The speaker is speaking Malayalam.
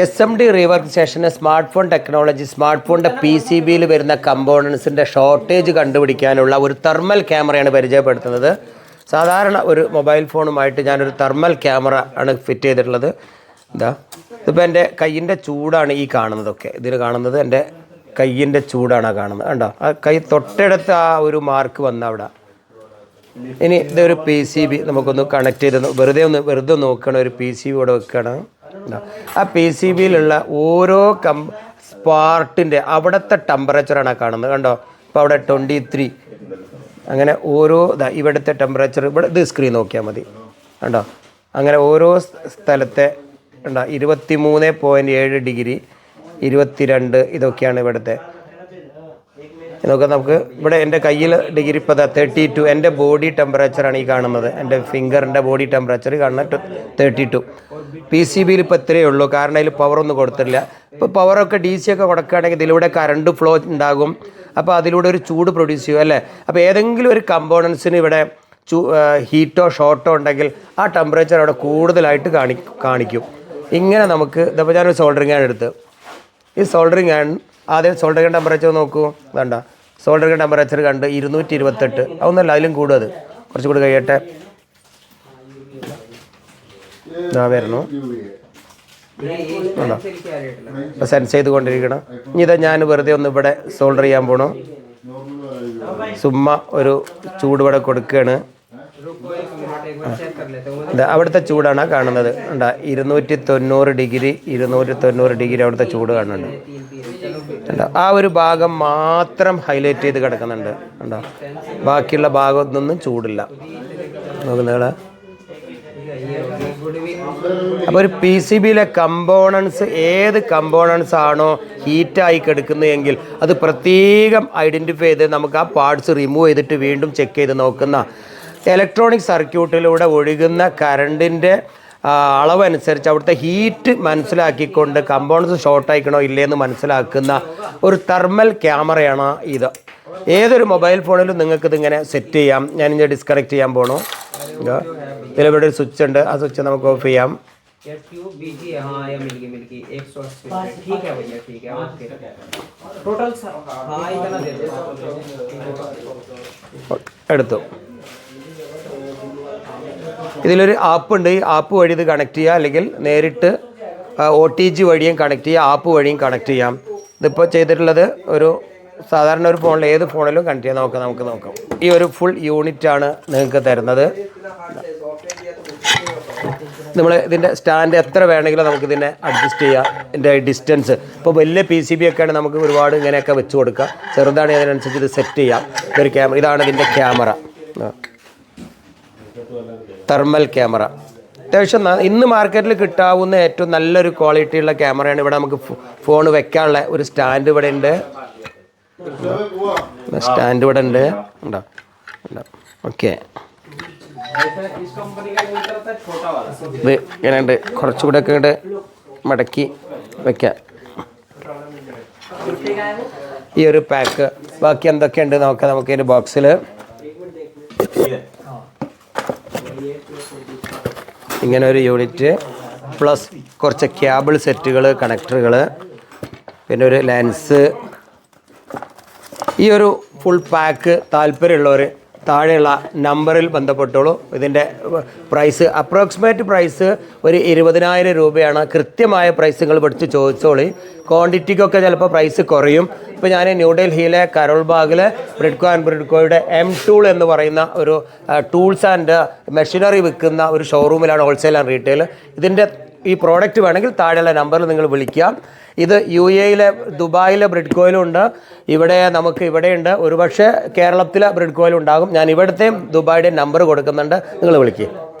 എസ് എം ഡി റീവർക്ക് സ്റ്റേഷന് സ്മാർട്ട് ഫോൺ ടെക്നോളജി സ്മാർട്ട് ഫോണിന്റെ പി സി ബിയിൽ വരുന്ന കമ്പോണൻസിന്റെ ഷോർട്ടേജ് കണ്ടുപിടിക്കാനുള്ള ഒരു തെർമൽ ക്യാമറയാണ് പരിചയപ്പെടുത്തുന്നത്. സാധാരണ ഒരു മൊബൈൽ ഫോണുമായിട്ട് ഞാനൊരു തെർമൽ ക്യാമറ ആണ് ഫിറ്റ് ചെയ്തിട്ടുള്ളത്. എന്താ ഇതിപ്പോൾ എന്റെ കയ്യിന്റെ ചൂടാണ് ഈ കാണുന്നതൊക്കെ. ഇതിൽ കാണുന്നത് എന്റെ കയ്യിന്റെ ചൂടാണ് കാണുന്നത്. കണ്ടോ? ആ കൈ തൊട്ടടുത്ത് ആ ഒരു മാർക്ക് വന്ന അവിടെ. ഇനി ഇതൊരു പി സി ബി നമുക്കൊന്ന് കണക്ട് ചെയ്ത് വെറുതെ ഒന്ന് വെറുതെ നോക്കണം ഒരു പി സി ബി ഇവിടെ വെക്കണം. ആ പി സി ബിയിലുള്ള ഓരോ കം സ്പാർട്ടിന്റെ അവിടുത്തെ ടെമ്പറേച്ചറാണ് ആ കാണുന്നത്. കണ്ടോ? ഇപ്പോൾ അവിടെ ട്വന്റി ത്രീ അങ്ങനെ ഓരോ ഇവിടുത്തെ ടെമ്പറേച്ചർ ഇവിടെ ഇത് സ്ക്രീൻ നോക്കിയാൽ മതി. കണ്ടോ? അങ്ങനെ ഓരോ സ്ഥലത്തെ ഉണ്ടോ ഇരുപത്തി മൂന്ന് പോയിന്റ് ഏഴ് ഡിഗ്രി ഇരുപത്തിരണ്ട് ഇതൊക്കെയാണ് ഇവിടുത്തെ. നോക്കാം നമുക്ക് ഇവിടെ എന്റെ കയ്യിൽ ഡിഗ്രി ഇപ്പോൾ തേർട്ടി ടു എന്റെ ബോഡി ടെമ്പറേച്ചറാണ് ഈ കാണുന്നത്. എന്റെ ഫിംഗറിന്റെ ബോഡി ടെമ്പറേച്ചർ കാണുന്ന തേർട്ടി ടു പി സി ബിയിൽ ഇപ്പോൾ ഇത്രയേ ഉള്ളൂ. കാരണം അതിൽ പവറൊന്നും കൊടുത്തിട്ടില്ല. ഇപ്പോൾ പവറൊക്കെ ഡി സി ഒക്കെ കൊടുക്കുകയാണെങ്കിൽ ഇതിലൂടെ കറണ്ട് ഫ്ലോ ഉണ്ടാകും. അപ്പോൾ അതിലൂടെ ഒരു ചൂട് പ്രൊഡ്യൂസ് ചെയ്യും അല്ലേ? അപ്പോൾ ഏതെങ്കിലും ഒരു കമ്പോണൻസിന് ഇവിടെ ചൂ ഹീറ്റോ ഷോർട്ടോ ഉണ്ടെങ്കിൽ ആ ടെമ്പറേച്ചർ അവിടെ കൂടുതലായിട്ട് കാണി കാണിക്കും. ഇങ്ങനെ നമുക്ക് ഇതിപ്പോൾ ഞാനൊരു സോൾഡറിങ് ആണ് എടുത്ത്. ഈ സോൾഡറിങ് ആണ് ആദ്യം സോൾഡറിങ് ടെമ്പറേച്ചർ നോക്കൂ. വേണ്ട സോൾഡറിങ് ടെമ്പറേച്ചർ കണ്ട്? ഇരുന്നൂറ്റി ഇരുപത്തെട്ട് അതൊന്നല്ല അതിലും കൂടും അത്. കുറച്ചും കൂടി കഴിയട്ടെ. ആ വരുന്നു. ഇപ്പം സെൻസ് ചെയ്തുകൊണ്ടിരിക്കണം. ഇനി ഇതാ ഞാൻ വെറുതെ ഒന്ന് ഇവിടെ സോൾഡർ ചെയ്യാൻ പോണു. സുമ്മ ഒരു ചൂടുവട കൊടുക്കുകയാണ്. അവിടുത്തെ ചൂടാണ് കാണുന്നത്. ഉണ്ടാ ഇരുന്നൂറ്റി തൊണ്ണൂറ് ഡിഗ്രി ഇരുന്നൂറ്റി തൊണ്ണൂറ് ഡിഗ്രി അവിടുത്തെ ചൂട് കാണുന്നുണ്ട്. ഉണ്ടോ. ആ ഒരു ഭാഗം മാത്രം ഹൈലൈറ്റ് ചെയ്ത് കിടക്കുന്നുണ്ട്. ഉണ്ടോ ബാക്കിയുള്ള ഭാഗത്തൊന്നും ചൂടില്ല. നോക്കുന്നകൾ അപ്പോൾ ഒരു പി സി ബിയിലെ കമ്പോണൻസ് ഏത് കമ്പോണൻസ് ആണോ ഹീറ്റായി കിടക്കുന്നതെങ്കിൽ അത് പ്രത്യേകം ഐഡന്റിഫൈ ചെയ്ത് നമുക്ക് ആ പാർട്സ് റിമൂവ് ചെയ്തിട്ട് വീണ്ടും ചെക്ക് ചെയ്ത് നോക്കുന്ന ഇലക്ട്രോണിക് സർക്യൂട്ടിലൂടെ ഒഴുകുന്ന കറണ്ടിന്റെ അളവനുസരിച്ച് അവിടുത്തെ ഹീറ്റ് മനസ്സിലാക്കിക്കൊണ്ട് കമ്പൗണ്ട്സ് ഷോർട്ട് ആയിക്കണോ ഇല്ലയെന്ന് മനസ്സിലാക്കുന്ന ഒരു തെർമൽ ക്യാമറയാണ് ഇത്. ഏതൊരു മൊബൈൽ ഫോണിലും നിങ്ങൾക്ക് ഇതിങ്ങനെ സെറ്റ് ചെയ്യാം. ഞാൻ ഇനി ഡിസ്കണക്ട് ചെയ്യാൻ പോണു. ഇതിലിവിടെ ഒരു സ്വിച്ച് ഉണ്ട്. ആ സ്വിച്ച് നമുക്ക് ഓഫ് ചെയ്യാം. എടുത്തു. ഇതിലൊരു ആപ്പ് ഉണ്ട്. ഈ ആപ്പ് വഴി ഇത് കണക്ട് ചെയ്യുക അല്ലെങ്കിൽ നേരിട്ട് ഒ ടി ജി വഴിയും കണക്ട് ചെയ്യുക ആപ്പ് വഴിയും കണക്ട് ചെയ്യാം. ഇതിപ്പോൾ ചെയ്തിട്ടുള്ളത് ഒരു സാധാരണ ഒരു ഫോണിൽ ഏത് ഫോണിലും കണക്ട് ചെയ്യാം. നോക്കാം നമുക്ക് നോക്കാം. ഈ ഒരു ഫുൾ യൂണിറ്റ് ആണ് നിങ്ങൾക്ക് തരുന്നത്. നമ്മൾ ഇതിന്റെ സ്റ്റാൻഡ് എത്ര വേണമെങ്കിലും നമുക്ക് ഇതിനെ അഡ്ജസ്റ്റ് ചെയ്യാം. ഇതിന്റെ ഡിസ്റ്റൻസ് ഇപ്പോൾ വലിയ പി സി ബി ഒക്കെയാണ് നമുക്ക് ഒരുപാട് ഇങ്ങനെയൊക്കെ വെച്ച് കൊടുക്കാം. ചെറുതാണെങ്കിൽ അതിനനുസരിച്ച് ഇത് സെറ്റ് ചെയ്യാം. ഇതൊരു ക്യാമറ ഇതാണ് ഇതിന്റെ ക്യാമറ തെർമൽ ക്യാമറ അത്യാവശ്യം ഇന്ന് മാർക്കറ്റിൽ കിട്ടാവുന്ന ഏറ്റവും നല്ലൊരു ക്വാളിറ്റിയുള്ള ക്യാമറയാണ് ഇവിടെ നമുക്ക് ഫോൺ വെക്കാനുള്ള. ഒരു സ്റ്റാൻഡ് ഇവിടെ ഉണ്ട്. സ്റ്റാൻഡ് ഇവിടെ ഉണ്ട്. ഉണ്ടോ? ഉണ്ടോ? ഓക്കെ ഇങ്ങനെയുണ്ട്. കുറച്ചുകൂടെ ഒക്കെ ഇങ്ങോട്ട് മടക്കി വെക്കാം. ഈ ഒരു പാക്ക് ബാക്കി എന്തൊക്കെയുണ്ട്? നോക്കാം. നമുക്ക് ഇതിന്റെ ബോക്സിൽ ഇങ്ങനെ ഒരു യൂണിറ്റ് പ്ലസ് കുറച്ച് ക്യാബിൾ സെറ്റുകൾ കണക്ടറുകൾ പിന്നെ ഒരു ലെൻസ് ഈ ഒരു ഫുൾ പാക്ക് താല്പര്യമുള്ളവർ താഴെയുള്ള നമ്പറിൽ ബന്ധപ്പെട്ടോളൂ. ഇതിന്റെ പ്രൈസ് അപ്രോക്സിമേറ്റ് പ്രൈസ് ഒരു ഇരുപതിനായിരം രൂപയാണ്. കൃത്യമായ പ്രൈസ് നിങ്ങൾ പഠിച്ച് ചോദിച്ചോളി. ക്വാണ്ടിറ്റിക്കൊക്കെ ചിലപ്പോൾ പ്രൈസ് കുറയും. ഇപ്പോൾ ഞാൻ ന്യൂഡൽഹിയിലെ കരോൾ ബാഗിലെ ബ്രിഡ്കോ ആൻഡ് ബ്രിഡ്കോയുടെ എം ടൂൾ എന്ന് പറയുന്ന ഒരു ടൂൾസ് ആൻഡ് മെഷീനറി വിൽക്കുന്ന ഒരു ഷോറൂമിലാണ് ഹോൾസെയിൽ ആൻഡ് റീറ്റെയിൽ ഇതിന്റെ ഈ പ്രോഡക്റ്റ് വേണമെങ്കിൽ താഴെയുള്ള നമ്പറിൽ നിങ്ങൾ വിളിക്കാം. ഇത് യു എയിലെ ദുബായിലെ ബ്രിഡ്കോയിലും ഉണ്ട്. ഇവിടെ നമുക്ക് ഇവിടെയുണ്ട് ഒരുപക്ഷെ കേരളത്തിലെ ബ്രിഡ്കോയിലും ഉണ്ടാകും. ഞാൻ ഇവിടുത്തെയും ദുബായിയുടെയും നമ്പർ കൊടുക്കുന്നുണ്ട്. നിങ്ങൾ വിളിക്കുക